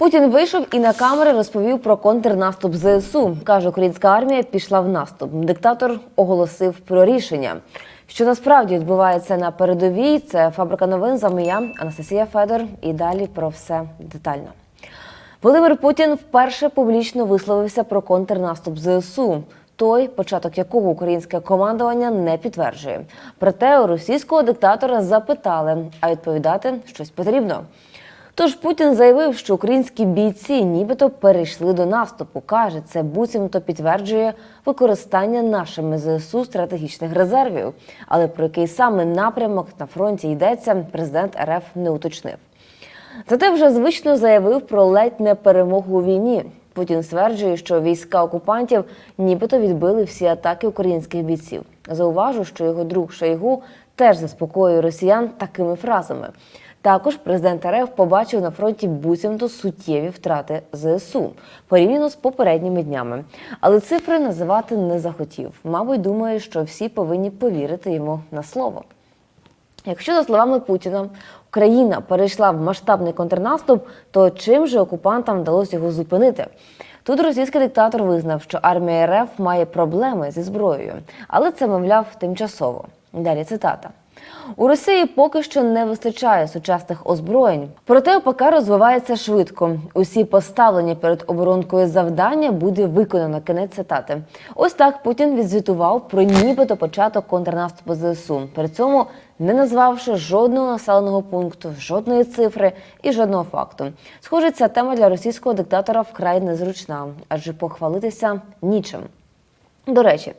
Путін вийшов і на камери розповів про контрнаступ ЗСУ. каже, українська армія пішла в наступ. Диктатор оголосив про рішення. Що насправді відбувається на передовій? Це фабрика новин Замия, Анастасія Федор. І далі про все детально. Володимир Путін вперше публічно висловився про контрнаступ ЗСУ. Той, початок якого українське командування не підтверджує. Проте у російського диктатора запитали, а відповідати щось потрібно. Тож Путін заявив, що українські бійці нібито перейшли до наступу. каже, це буцімто підтверджує використання нашими ЗСУ стратегічних резервів. Але про який саме напрямок на фронті йдеться, президент РФ не уточнив. Зате вже звично заявив про ледь не перемогу у війні. Путін стверджує, що війська окупантів нібито відбили всі атаки українських бійців. Зауважу, що його друг Шойгу теж заспокоює росіян такими фразами. Також президент РФ побачив на фронті буцімто суттєві втрати ЗСУ порівняно з попередніми днями. Але цифри називати не захотів. Мабуть, думає, що всі повинні повірити йому на слово. Якщо, за словами Путіна, Україна перейшла в масштабний контрнаступ, то чим же окупантам вдалося його зупинити? Тут російський диктатор визнав, що армія РФ має проблеми зі зброєю, але це, мовляв, тимчасово. Далі цитата. У Росії поки що не вистачає сучасних озброєнь. Проте ОПК розвивається швидко. Усі поставлені перед оборонкою завдання буде виконано. Кінець цитати. Ось так Путін відзвітував про нібито початок контрнаступу ЗСУ. При цьому не назвавши жодного населеного пункту, жодної цифри і жодного факту. Схоже, ця тема для російського диктатора вкрай незручна, адже похвалитися нічим. До речі,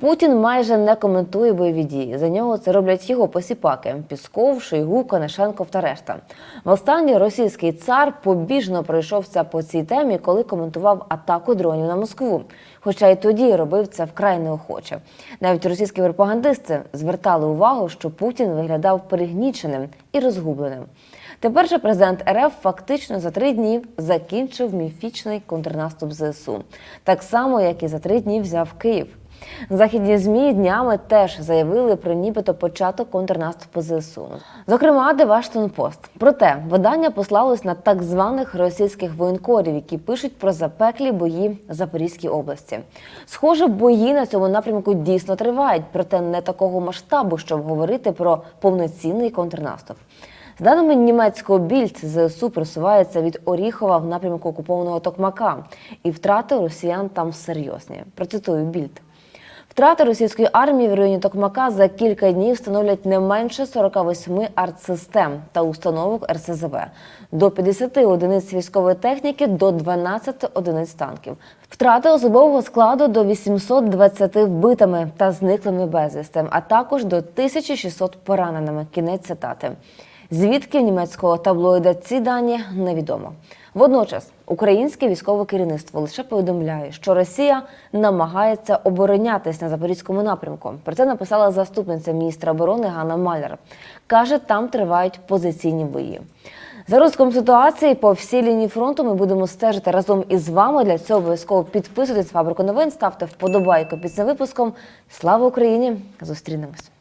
Путін майже не коментує бойові дії. За нього це роблять його посіпаки: Пісков, Шойгу, Конашенков та решта. Востаннє російський цар побіжно пройшовся по цій темі, коли коментував атаку дронів на Москву. Хоча й тоді робив це вкрай неохоче. Навіть російські пропагандисти звертали увагу, що Путін виглядав перегніченим і розгубленим. Тепер же президент РФ фактично за три дні закінчив міфічний контрнаступ ЗСУ, так само як і за три дні взяв Київ. Західні змі днями теж заявили про нібито початок контрнаступу ЗСУ. Зокрема, The Washington Post. Проте видання послалось на так званих російських воєнкорів, які пишуть про запеклі бої в Запорізькій області. Схоже, бої на цьому напрямку дійсно тривають, проте не такого масштабу, щоб говорити про повноцінний контрнаступ. За даними німецького більд, ЗСУ просувається від Оріхова в напрямку окупованого Токмака, і втрати росіян там серйозні. Процитую більд. Втрати російської армії в районі Токмака за кілька днів становлять не менше 48 артсистем та установок РСЗВ, до 50 одиниць військової техніки, до 12 одиниць танків. Втрати особового складу до 820 вбитими та зниклими безвісти, а також до 1600 пораненими. Кінець цитати. Звідки в німецького таблоїда ці дані невідомо. Водночас українське військове керівництво лише повідомляє, що Росія намагається оборонятись на запорізькому напрямку. Про це написала заступниця міністра оборони Ганна Маляр. каже, там тривають позиційні бої. За розвитком ситуації по всій лінії фронту ми будемо стежити разом із вами. Для цього обов'язково підписуйтесь фабрику новин, ставте вподобайку під цим випуском. Слава Україні! Зустрінемось.